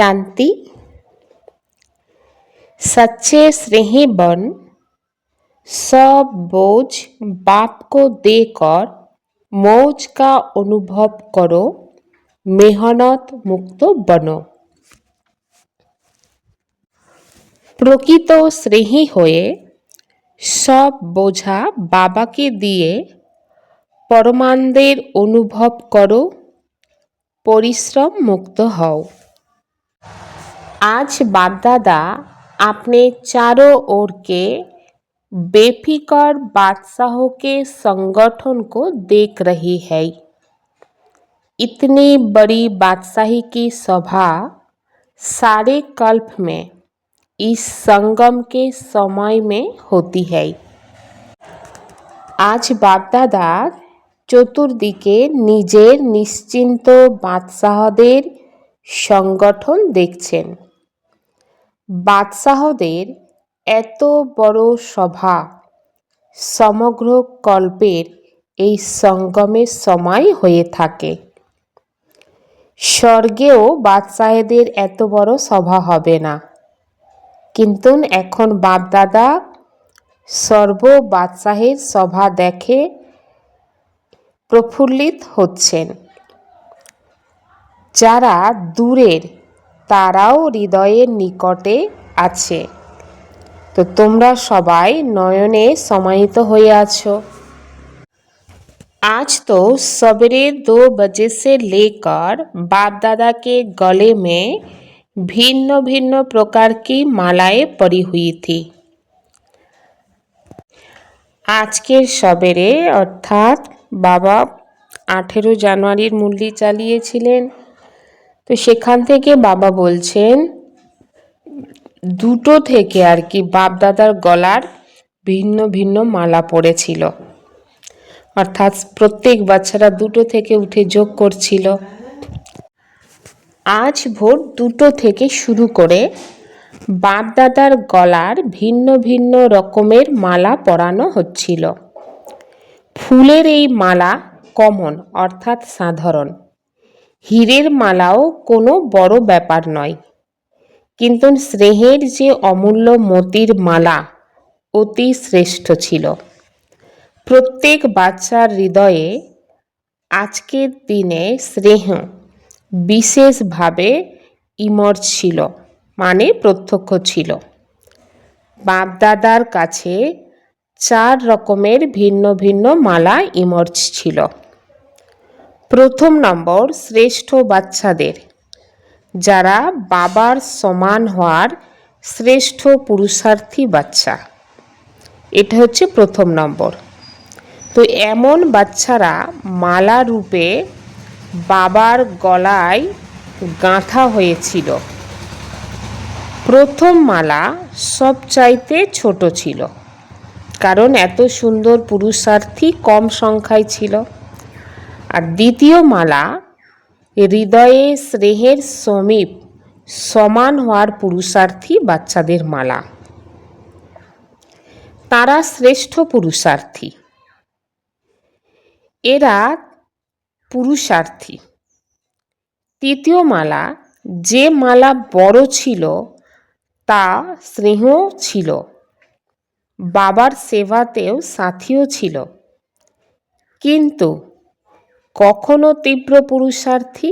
शांति सच्चे स्नेही बन सब बोझ बाप को देकर मौज का अनुभव करो मेहनत मुक्त बनो প্রকৃত স্নেহী হয়ে সব বোঝা বাবাকে দিয়ে পরমানন্দের অনুভব করো परिश्रम मुक्त हओ आज बापदादा अपने चारों ओर के बेफिकर बादशाहों के संगठन को देख रही है इतनी बड़ी बादशाही की सभा सारे कल्प में इस संगम के समय में होती है আজ বাপদাদার চতুর্দিকে নিজের নিশ্চিন্ত বাদশাহদের সংগঠন দেখছেন বাদশাহদের এত বড় সভা, সমগ্র কল্পের এই সঙ্গমের সময় হয়ে থাকে। স্বর্গেও বাদশাহেদের এত বড় সভা হবে না। কিন্তু এখন বাপদাদা সর্ব বাদশাহের সভা দেখে প্রফুল্লিত হচ্ছেন। যারা দূরের তারাও হৃদয়ের নিকটে আছে তো তোমরা সবাই নয়নে সমাহিত হয়ে আছো आज तो सवेरे दो बजे से लेकर बाप दादा के गले में भिन्न भिन्न प्रकार की मालाएं पड़ी हुई थी আজকের সবেরে অর্থাৎ বাবা আঠেরো জানুয়ারির মুরলি চালিয়েছিলেন তো সেখান থেকে বাবা বলছেন, দুটো থেকে আর কি বাপদাদার গলার ভিন্ন ভিন্ন মালা পড়েছিল। অর্থাৎ প্রত্যেক বাচ্চারা দুটো থেকে উঠে যোগ করছিল। আজ ভোর দুটো থেকে শুরু করে বাপদাদার গলার ভিন্ন ভিন্ন রকমের মালা পরানো হচ্ছিল। ফুলের এই মালা কমন, অর্থাৎ সাধারণ। হীরের মালাও কোনো বড় ব্যাপার নয়। কিন্তু স্নেহের যে অমূল্য মতির মালা অতি শ্রেষ্ঠ ছিল। প্রত্যেক বাচ্চার হৃদয়ে আজকের দিনে স্নেহ বিশেষভাবে ইমর ছিল মানে প্রত্যক্ষ ছিল। বাপদাদার কাছে চার রকমের ভিন্ন ভিন্ন মালা ইমর্জ ছিল। প্রথম নম্বর শ্রেষ্ঠ বাচ্চাদের। যারা বাবার সমান হওয়ার শ্রেষ্ঠ পুরুষার্থী বাচ্চা। এটা হচ্ছে প্রথম নম্বর। তো এমন বাচ্চারা মালা রূপে বাবার গলায় গাঁথা হয়েছিল। প্রথম মালা সবচাইতে ছোট ছিল। কারণ এত সুন্দর পুরুষার্থী কম সংখ্যায় ছিল। আর দ্বিতীয় মালা, হৃদয়ে স্নেহের সমীপ সমান হওয়ার পুরুষার্থী বাচ্চাদের মালা। তারা শ্রেষ্ঠ পুরুষার্থী। এরা পুরুষার্থী। তৃতীয় মালা, যে মালা বড় ছিল, তা স্নেহ ছিল। বাবার সেবাতেও সাথীও ছিল। কিন্তু কখনো তীব্র পুরুষার্থী,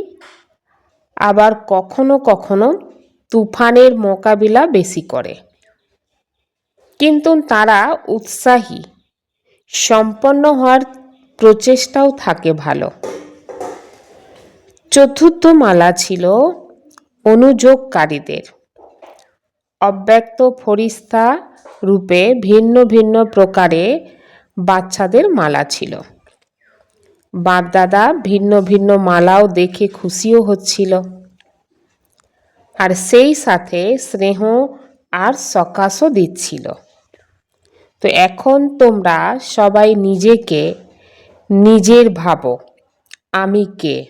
আবার কখনো কখনো তুফানের মোকাবিলা বেশি করে। কিন্তু তারা উৎসাহী, সম্পন্ন হওয়ার প্রচেষ্টাও থাকে ভালো। চতুর্থ মালা ছিল অনুযোগকারীদের। অব্যক্ত ফরিস্তা রূপে ভিন্ন ভিন্ন প্রকারে বাচ্চাদের মালা ছিল। বাপদাদা ভিন্ন ভিন্ন মালাও দেখে খুশিও হচ্ছিল। আর সেই সাথে স্নেহ আর সকাশও দিচ্ছিল। তো এখন তোমরা সবাই নিজেকে, নিজের ভাবো, আমি কে?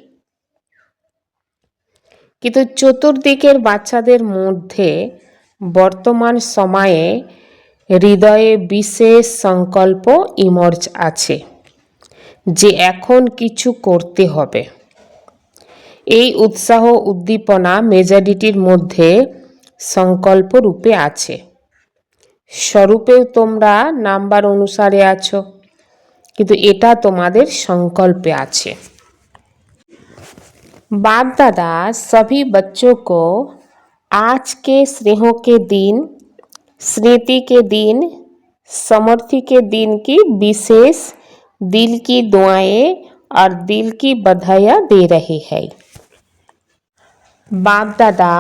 কিন্তু চতুর্দিকের বাচ্চাদের মধ্যে বর্তমান সময়ে হৃদয়ে বিশেষ সংকল্প ইমর্জ আছে। যে এখন কিছু করতে হবে এই উৎসাহ উদ্দীপনা মেজরিটির মধ্যে সংকল্প রূপে আছে স্বরূপেও তোমরা নাম্বার অনুসারে আছো কিন্তু এটা তোমাদের সংকল্পে আছে बाप दादा सभी बच्चों को आज के स्नेह के दिन स्मृति के दिन समर्थि के दिन की विशेष दिल की दुआएं और दिल की बधाइयाँ दे रहे हैं বাপ দাদা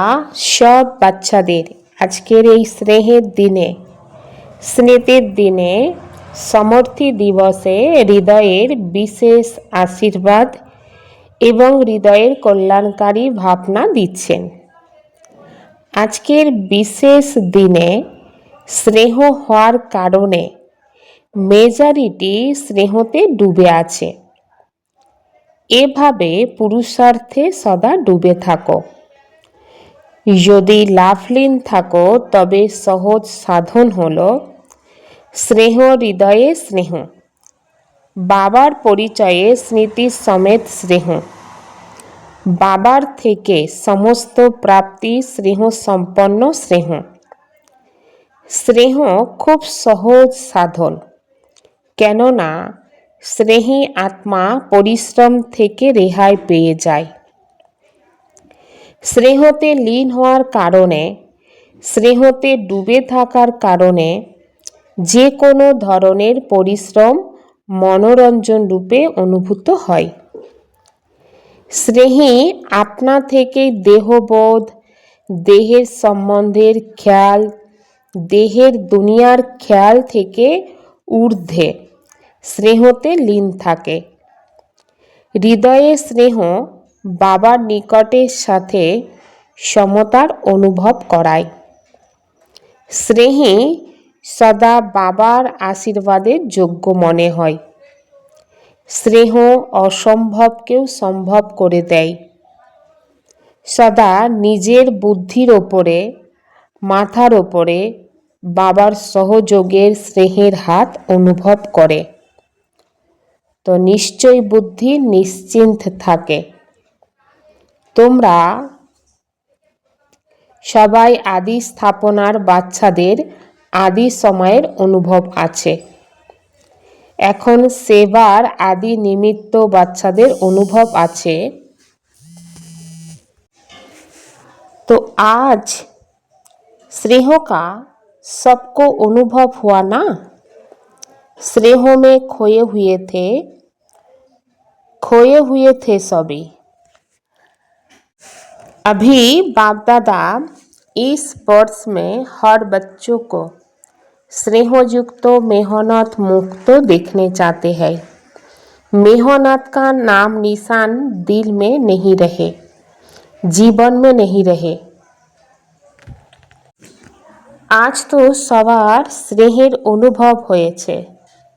সব বাচ্চাদের আজকের এই স্নেহের দিনে স্মৃতির দিনে সমর্থী দিবসে হৃদয়ের বিশেষ আশীর্বাদ এবং হৃদয়ের কল্যাণকারী ভাবনা দিচ্ছেন আজকের বিশেষ দিনে স্নেহ হওয়ার কারণে মেজরিটি স্নেহতে ডুবে আছে। এভাবে পুরুষার্থে সদা ডুবে থাকো। যদি লাভলীন থাকো, তবে সহজ সাধন হলো স্নেহ, হৃদয়ে স্নেহ। বাবার পরিচয়ে স্মৃতি সমেত স্নেহ। বাবার থেকে সমস্ত প্রাপ্তি স্নেহ সম্পন্ন স্নেহ। স্নেহ খুব সহজ সাধন। কেননা স্নেহী আত্মা পরিশ্রম থেকে রেহাই পেয়ে যায়। স্নেহতে লীন হওয়ার কারণে, স্নেহতে ডুবে থাকার কারণে যে কোনো ধরনের পরিশ্রম মনোরঞ্জন রূপে অনুভূত হয়। স্নেহী আপনা থেকে দেহবোধ, দেহের সম্বন্ধের খেয়াল, দেহের দুনিয়ার খেয়াল থেকে ঊর্ধ্বে স্নেহতে লীন থাকে। হৃদয়ে স্নেহ বাবার নিকটের সাথে সমতার অনুভব করায়। স্নেহে সদা বাবার আশীর্বাদের যোগ্য মনে হয়। স্নেহ অসম্ভবকেও সম্ভব করে দেয়। সদা নিজের বুদ্ধির ওপরে, মাথার ওপরে বাবার সহযোগের স্নেহের হাত অনুভব করে। তো নিশ্চয় বুদ্ধি নিশ্চিন্ত থাকে তোমরা সবাই আদি স্থাপনার বাচ্চাদের আদি সময়ের অনুভব আছে এখন সেবার আদি নিমিত্ত বাচ্চাদের অনুভব আছে तो आज स्नेह का सबको अनुभव हुआ ना स्नेह में खोए हुए थे खोए हुए थे सभी अभी बाप दादा इस वर्ष में हर बच्चों को स्नेहयुक्त मेहनत मुक्त देखने चाहते हैं मेहनत का नाम निशान दिल में नहीं रहे জীবন में नहीं रहे আজ তো সবার স্নেহের অনুভব হয়েছে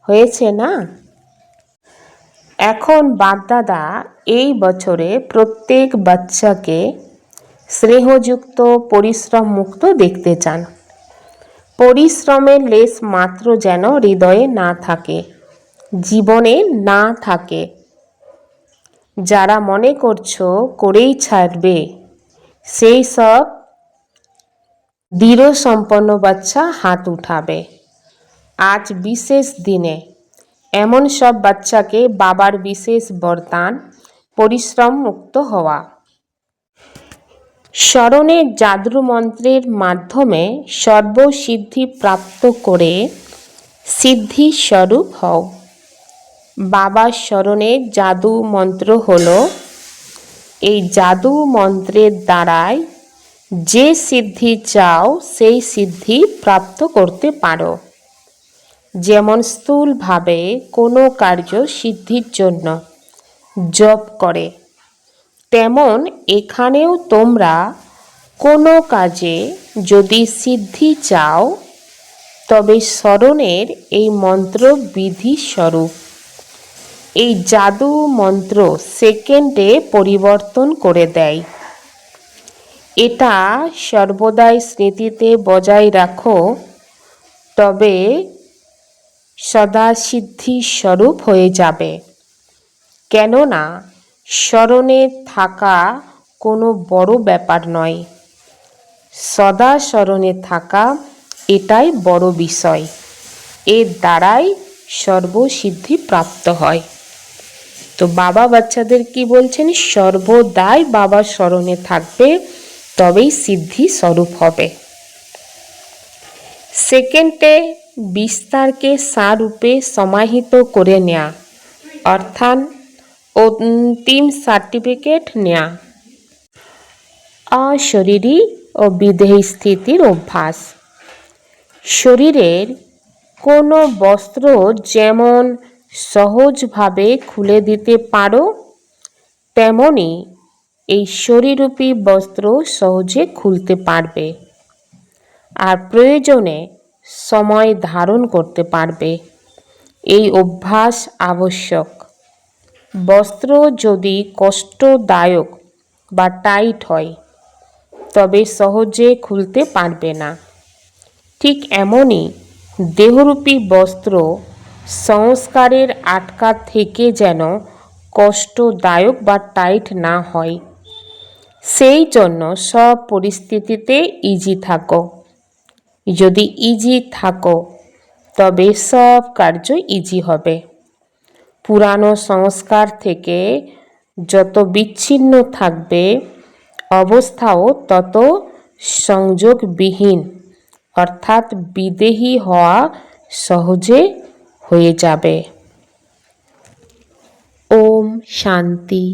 হয়েছে না? এখন বাগদাদা এই বছরে প্রত্যেক বাচ্চাকে স্নেহযুক্ত পরিশ্রম মুক্ত দেখতে চান। পরিশ্রমের লেশ মাত্র যেন হৃদয়ে না থাকে, জীবনে না থাকে। যারা মনে করছ করেই ছাড়বে, সেই সব দৃঢ় সম্পন্ন বাচ্চা হাত উঠাবে। আজ বিশেষ দিনে। এমন সব বাচ্চাকে বাবার বিশেষ বরদান, পরিশ্রম মুক্ত হওয়া। স্মরণের জাদু মন্ত্রের মাধ্যমে সর্বসিদ্ধি প্রাপ্ত করে সিদ্ধি স্বরূপ হও। বাবার স্মরণের জাদু মন্ত্র হলো, এই জাদু মন্ত্রের দ্বারাই যে সিদ্ধি চাও, সেই সিদ্ধি প্রাপ্ত করতে পারো। যেমন স্থূলভাবে কোনো কার্য সিদ্ধির জন্য জপ করে, তেমন এখানেও তোমরা কোনো কাজে যদি সিদ্ধি চাও, তবে স্মরণের এই মন্ত্র বিধি স্বরূপ। এই জাদু মন্ত্র সেকেন্ডে পরিবর্তন করে দেয়। এটা সর্বদাই স্মৃতিতে বজায় রাখো, তবে সদা স্বরূপ হয়ে যাবে। কেননা, স্মরণে থাকা কোনো বড় ব্যাপার নয়। সদা স্মরণে থাকা এটাই বড় বিষয়। এর দ্বারাই সর্বসিদ্ধি প্রাপ্ত হয়। তো বাবা বাচ্চাদের কি বলছেন? সর্বদাই বাবার স্মরণে থাকবে, তবেই সিদ্ধি স্বরূপ হবে। সেকেন্ডে বিস্তারকে সারূপে সমাহিত করে নেয়া। অর্থাৎ অন্তিম সার্টিফিকেট নেয়া। অশরীরী ও বিদেহী স্থিতির অভ্যাস। শরীরের কোনো বস্ত্র যেমন সহজভাবে খুলে দিতে পারো, তেমনি এই শরীরূপী বস্ত্র সহজে খুলতে পারবে। আর প্রয়োজনে সময় ধারণ করতে পারবে। এই অভ্যাস আবশ্যক। বস্ত্র যদি কষ্টদায়ক বা টাইট হয়, তবে সহজে খুলতে পারবে না। ঠিক এমনই দেহরূপী বস্ত্র সংস্কারের আটকা থেকে যেন কষ্টদায়ক বা টাইট না হয়, সেই জন্য সব পরিস্থিতিতে ইজি থাকো। যদি ইজি থাকো, তবে সব কার্য ইজি হবে। পুরানো সংস্কার থেকে যত বিচ্ছিন্ন থাকবে, অবস্থাও তত সংযোগবিহীন, অর্থাৎ বিদেহী হওয়া সহজে হয়ে যাবে। ওম শান্তি।